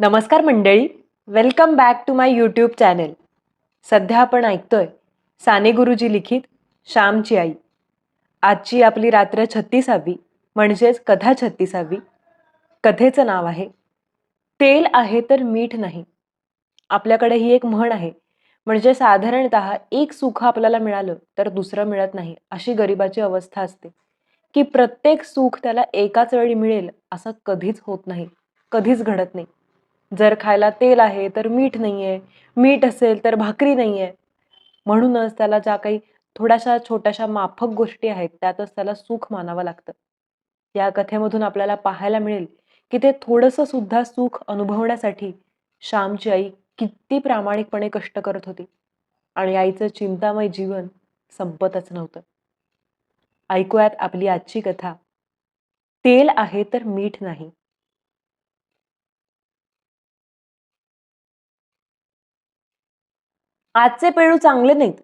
नमस्कार मंडळी. Welcome back to my YouTube channel सध्या आपण ऐकतोय साने गुरुजी लिखित श्यामची आई. आजची आपली रात्र छत्तीसावी म्हणजेच कथा छत्तीसावी. कथेचं नाव आहे तेल आहे तर मीठ नाही. आपल्याकडे ही एक म्हण आहे म्हणजे साधारणत एक सुख आपल्याला मिळालं तर दुसरं मिळत नाही अशी गरिबाची अवस्था असते. की प्रत्येक सुख त्याला एकाच वेळी मिळेल असं कधीच होत नाही कधीच घडत नाही. जर खायला तेल आहे तर मीठ नाही आहे मीठ असेल तर भाकरी नाही आहे म्हणूनच त्याला ज्या काही थोड्याशा छोट्याशा माफक गोष्टी आहेत त्यातच त्याला सुख मानावं लागतं. या कथेमधून आपल्याला पाहायला मिळेल की ते थोडंसं सुद्धा सुख अनुभवण्यासाठी श्यामची आई किती प्रामाणिकपणे कष्ट करत होती. आणि आईचं चिंतामय जीवन संपतच नव्हतं. ऐकूयात आपली आजची कथा. तेल आहे तर मीठ नाही. आजचे पेळू चांगले नाहीत.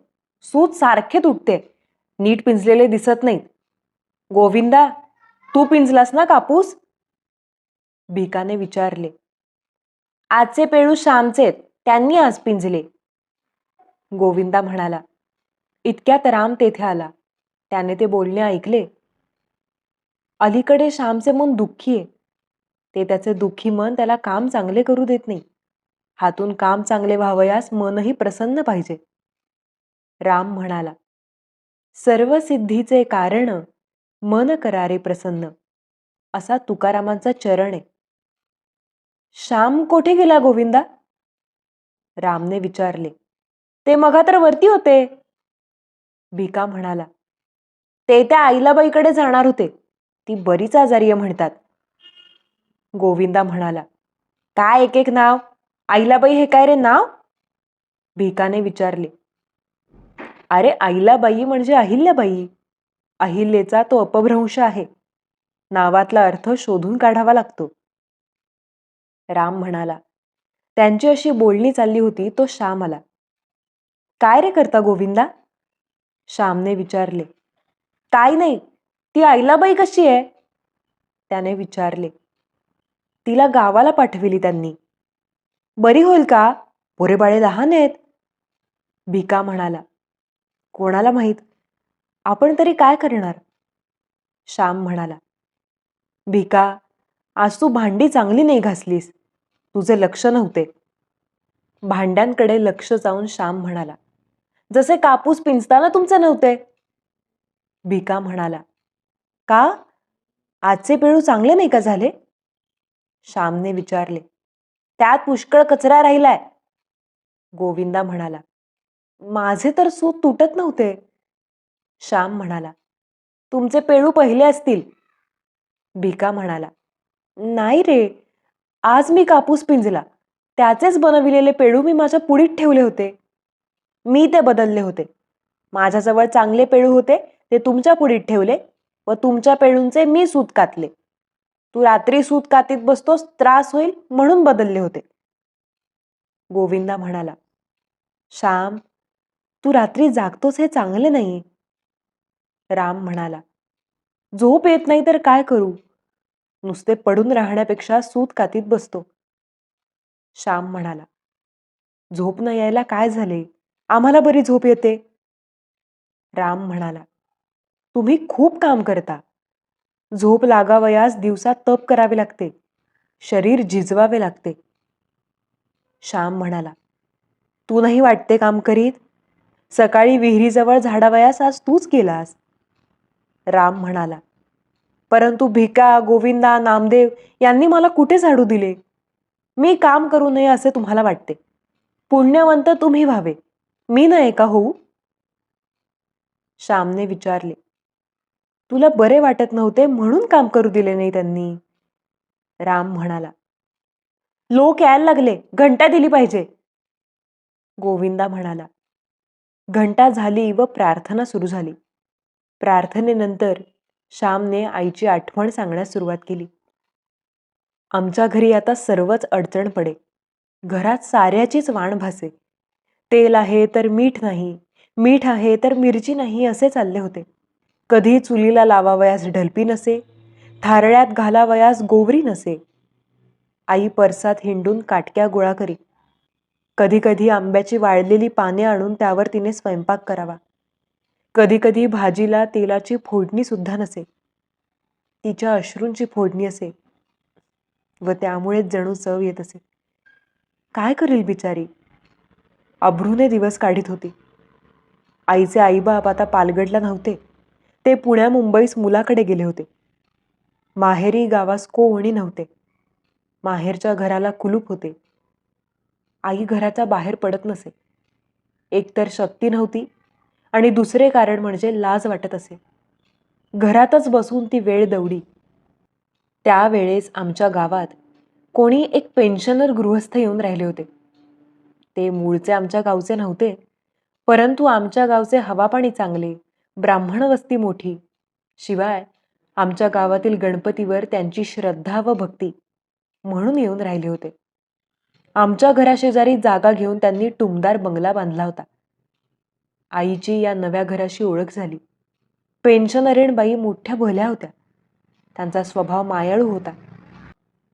सूत सारखे तुटते नीट पिंजलेले दिसत नाहीत. गोविंदा तू पिंजलास ना कापूस? भिकाने विचारले. आजचे पेळू श्यामचेत त्यांनी आज पिंजले. गोविंदा म्हणाला. इतक्यात राम तेथे आला. त्याने ते बोलणे ऐकले. अलीकडे श्यामचे मन दुःखी आहे. ते त्याचे दुःखी मन त्याला काम चांगले करू देत नाही. हातून काम चांगले व्हावयास मनही प्रसन्न पाहिजे. राम म्हणाला सर्व सिद्धीचे कारण मन करारे प्रसन्न. असा तुकारामांचा चरण आहे. श्याम कोठे गेला गोविंदा? रामने विचारले. ते मघा तर वरती होते. भिका म्हणाला ते त्या आईलाबाईकडे जाणार होते. ती बरीच आजारी आहे म्हणतात. गोविंदा म्हणाला काय एक एक नाव? आईलाबाई हे काय रे नाव? भिकाने विचारले. अरे आईलाबाई म्हणजे अहिल्याबाई. अहिल्याचा तो अपभ्रंश आहे. नावातला अर्थ शोधून काढावा लागतो. राम म्हणाला त्यांची अशी बोलणी चालली होती तो श्याम आला काय रे करता गोविंदा? श्यामने विचारले. काय नाही ती आईलाबाई कशी आहे? त्याने विचारले. तिला गावाला पाठविली त्यांनी. बरी होईल का? पोरेबाळे लहान आहेत. भिका म्हणाला. कोणाला माहीत? आपण तरी काय करणार? श्याम म्हणाला. भिका आज तू भांडी चांगली नाही घासलीस. तुझे लक्ष नव्हते. भांड्यांकडे लक्ष जाऊन श्याम म्हणाला. जसे कापूस पिंजताना तुमचे नव्हते. भिका म्हणाला. का? आजचे पेळू चांगले नाही का झाले? श्यामने विचारले. त्यात पुष्कळ कचरा राहिलाय. गोविंदा म्हणाला माझे तर सूत तुटत नव्हते. श्याम म्हणाला तुमचे पेळू पहिले असतील. भिका म्हणाला नाही रे आज मी कापूस पिंजला. त्याचेच बनविलेले पेळू मी माझ्या पुडीत ठेवले होते. मी ते बदलले होते. माझ्याजवळ चांगले पेळू होते ते तुमच्या पुढीत ठेवले व तुमच्या पेळूंचे मी सूत कातले. तू रात्री सूत कातीत बसतोस त्रास होईल म्हणून बदलले होते. गोविंदा म्हणाला श्याम तू रात्री जागतोस हे चांगले नाही राम म्हणाला झोप येत नाही तर काय करू? नुसते पडून राहण्यापेक्षा सूत कातीत बसतो. श्याम म्हणाला झोप न यायला काय झाले? आम्हाला बरी झोप येते. राम म्हणाला तुम्ही खूप काम करता. झोप लागावयास दिवसात तप करावे लागते. शरीर झिजवावे लागते. श्याम म्हणाला तू नाही वाटते काम करीत? सकाळी विहिरीजवळ झाडावयास आज तूच गेलास. राम म्हणाला परंतु भिका गोविंदा नामदेव यांनी मला कुठे झाडू दिले? मी काम करू नये असे तुम्हाला वाटते. पुण्यवंत तुम्ही व्हावे. मी नाही का होऊ. श्यामने विचारले तुला बरे वाटत नव्हते म्हणून काम करू दिले नाही त्यांनी. राम म्हणाला लोक यायला लागले घंटा दिली पाहिजे. गोविंदा म्हणाला घंटा झाली व प्रार्थना सुरू झाली. प्रार्थनेनंतर श्यामने आईची आठवण सांगण्यास सुरुवात केली. आमच्या घरी आता सर्वच अडचण पडे. घरात साऱ्याचीच वाण भासे. तेल आहे तर मीठ नाही मीठ आहे तर मिरची नाही असे चालले होते. कधी चुलीला लावावयास ढलपी नसे थारळ्यात घालावयास गोवरी नसे. आई परसात हिंडून काटक्या गोळा करी. कधी कधी आंब्याची वाळलेली पाने आणून त्यावर तिने स्वयंपाक करावा. कधी कधी भाजीला तेलाची फोडणी सुद्धा नसे. तिच्या अश्रूंची फोडणी असे. व त्यामुळेच जणू चव येत असे. काय करेल बिचारी? अभ्रूने दिवस काढीत होती. आईचे आईबाप आता पालगडला नव्हते. ते पुण्या मुंबईस मुलाकडे गेले होते. माहेरी गावास कोणी नव्हते. माहेरच्या घराला कुलूप होते. आई घराच्या बाहेर पडत नसे. एकतर शक्ती नव्हती आणि दुसरे कारण म्हणजे लाज वाटत असे. घरातच बसून ती वेळ दौडी. त्यावेळेस आमच्या गावात कोणी एक पेन्शनर गृहस्थ येऊन राहिले होते. ते मूळचे आमच्या गावचे नव्हते परंतु आमच्या गावचे हवापाणी चांगले. ब्राह्मण वस्ती मोठी. शिवाय आमच्या गावातील गणपतीवर त्यांची श्रद्धा व भक्ती म्हणून येऊन राहिले होते. आमच्या घराशेजारी जागा घेऊन त्यांनी टुमदार बंगला बांधला होता. आईची या नव्या घराशी ओळख झाली. पेन्शनरेण बाई मोठ्या भल्या होत्या. त्यांचा स्वभाव मायाळू होता.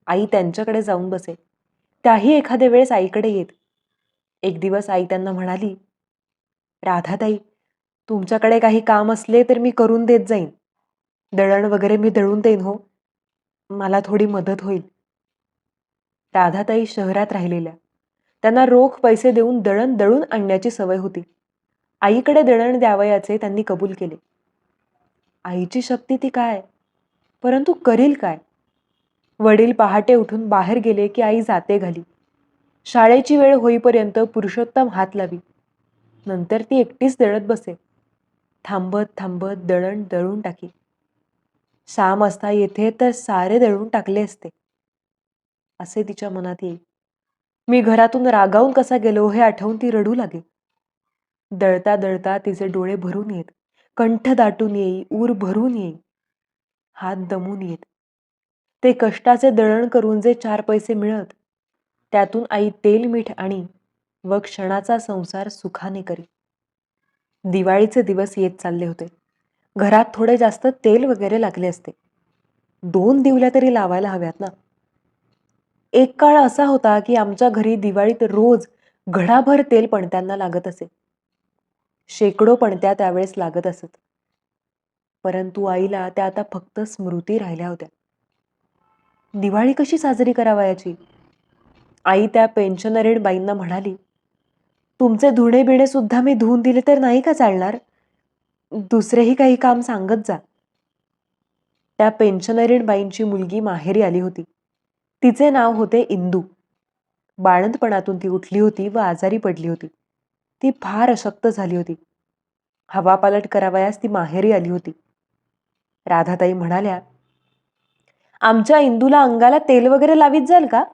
आई त्यांच्याकडे जाऊन बसे. त्याही एखाद्या वेळेस आईकडे येत. एक दिवस आई त्यांना म्हणाली राधाताई तुमच्याकडे काही काम असले तर मी करून देत जाईन. दळण वगैरे मी दळून देईन हो. मला थोडी मदत होईल. राधाताई शहरात राहिलेल्या. त्यांना रोख पैसे देऊन दळण दळून आणण्याची सवय होती. आईकडे दळण द्यावयाचे त्यांनी कबूल केले. आईची शक्ती ती काय? परंतु करील काय? वडील पहाटे उठून बाहेर गेले की आई जाते घाली शाळेची वेळ होईपर्यंत पुरुषोत्तम हात लावी. नंतर ती एकटीच दळत बसे. थांबत थांबत दळण दळून टाकी. शाम असता येथे तर सारे दळून टाकले असते. असे तिच्या मनात येईल. मी घरातून रागावून कसा गेलो हे आठवून ती रडू लागे दळता दळता तिचे डोळे भरून येत. कंठ दाटून येई ऊर भरून येई. हात दमून येत. ते कष्टाचे दळण करून जे चार पैसे मिळत त्यातून आई तेल मीठ आणि व क्षणाचा संसार सुखाने करी दिवाळीचे दिवस येत चालले होते. घरात थोडे जास्त तेल वगैरे लागले असते. दोन दिवल्या तरी लावायला हव्यात ना. एक काळ असा होता की आमच्या घरी दिवाळीत रोज घडाभर तेल पणत्यांना लागत असे. शेकडो पणत्या त्यावेळेस लागत असत. परंतु आईला त्या आता फक्त स्मृती राहिल्या होत्या. दिवाळी कशी साजरी करावयाची? आई त्या पेन्शनरेड बाईंना म्हणाली तुमचे धुणे बिणे सुद्धा मी धुवून दिले तर नाही का चालणार? दुसरेही काही काम सांगत जा. त्या पेन्शनरीणबाईंची मुलगी माहेरी आली होती. तिचे नाव होते इंदू. बाळंतपणातून ती उठली होती व आजारी पडली होती. ती फार अशक्त झाली होती. हवापालट करावयास ती माहेरी आली होती. राधाताई म्हणाल्या आमच्या इंदूला अंगाला तेल वगैरे लावीत जाल का?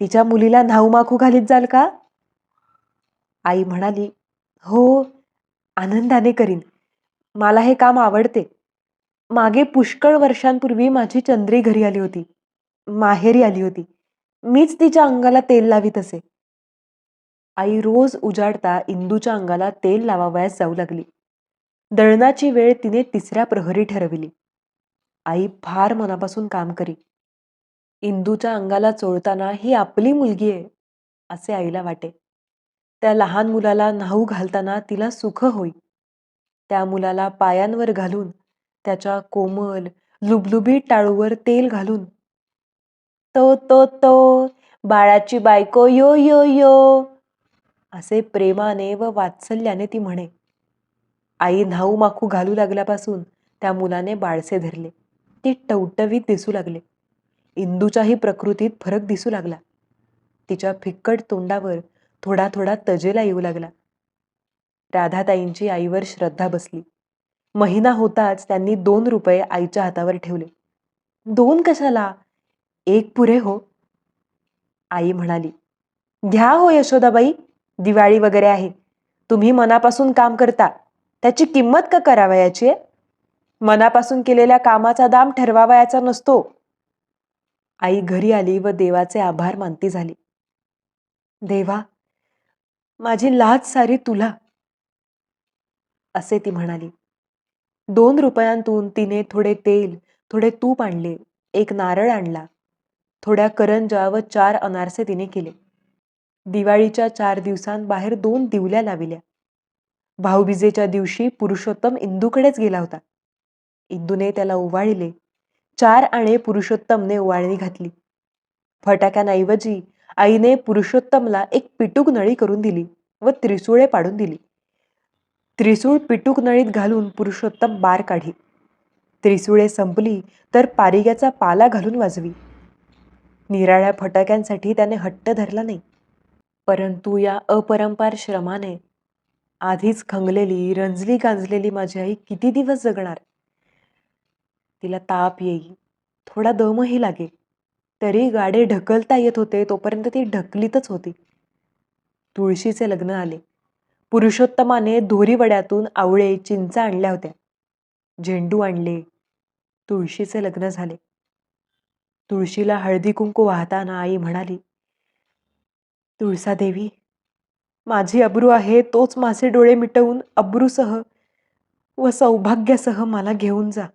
तिच्या मुलीला न्हाऊमाखू घालीत जाल का? आई म्हणाली हो आनंदाने करीन. मला हे काम आवडते. मागे पुष्कळ वर्षांपूर्वी माझी चंद्री घरी आली होती. माहेरी आली होती. मीच तिच्या अंगाला तेल लावीत असे. आई रोज उजाडता इंदूच्या अंगाला तेल लावावयास जाऊ लागली. दळणाची वेळ तिने तिसऱ्या प्रहरी ठरविली. आई फार मनापासून काम करी. इंदूच्या अंगाला चोळताना ही आपली मुलगी आहे असे आईला वाटे. त्या लहान मुलाला न्हाऊ घालताना तिला सुख होई. त्या मुलाला पायांवर घालून त्याच्या कोमल लुबलुबीत टाळूवर तेल घालून. तो तो तो बाळाची बायको यो यो यो असे प्रेमाने व वात्सल्याने ती म्हणे. आई न्हाऊ माखू घालू लागल्यापासून त्या मुलाने बाळसे धरले. ती टवटवीत दिसू लागले. इंदूच्याही प्रकृतीत फरक दिसू लागला. तिच्या फिक्कट तोंडावर थोडा थोडा तजेला येऊ लागला. राधाताईंची आईवर श्रद्धा बसली. महिना होताच त्यांनी दोन रुपये आईच्या हातावर ठेवले. दोन कशाला? एक पुरे हो. आई म्हणाली घ्या हो यशोदाबाई दिवाळी वगैरे आहे. तुम्ही मनापासून काम करता. त्याची किंमत का करावयाची आहे? मनापासून केलेल्या कामाचा दाम ठरवावयाचा नसतो. आई घरी आली व देवाचे आभार मानती झाली. देवा माझी लाज सारी तुला. असे ती म्हणाली. दोन रुपयांतून तिने थोडे तेल थोडे तूप आणले एक नारळ आणला. थोड्या करंजा व चार अनारसे तिने केले. दिवाळीच्या चार दिवसांत बाहेर दोन दिवल्या लाविल्या. भाऊबीजेच्या दिवशी पुरुषोत्तम इंदूकडेच गेला होता. इंदूने त्याला ओवाळले चार आणे पुरुषोत्तमने ओवाळणी घातली. फटाक्यांऐवजी आईने पुरुषोत्तमला एक पिटूक नळी करून दिली व त्रिसुळे पाडून दिली. त्रिसूळ पिटूक नळीत घालून पुरुषोत्तम बार काढी. त्रिसुळे संपली तर पारिग्याचा पाला घालून वाजवी. निराळ्या फटाक्यांसाठी त्याने हट्ट धरला नाही. परंतु या अपरंपार श्रमाने आधीच खंगलेली रंजली गांजलेली माझी आई किती दिवस जगणार? तिला ताप येई थोडा दमही लागे तरी गाडे ढकलता येत होते तोपर्यंत ती ढकलीतच होती. तुळशीचे लग्न आले. पुरुषोत्तमाने धोरीवड्यातून आवळे चिंचा आणल्या होत्या. झेंडू आणले. तुळशीचे लग्न झाले. तुळशीला हळदी कुंकू वाहताना आई म्हणाली तुळसादेवी माझी अब्रू आहे तोच माझे डोळे मिटवून अब्रूसह व सौभाग्यासह मला घेऊन जा.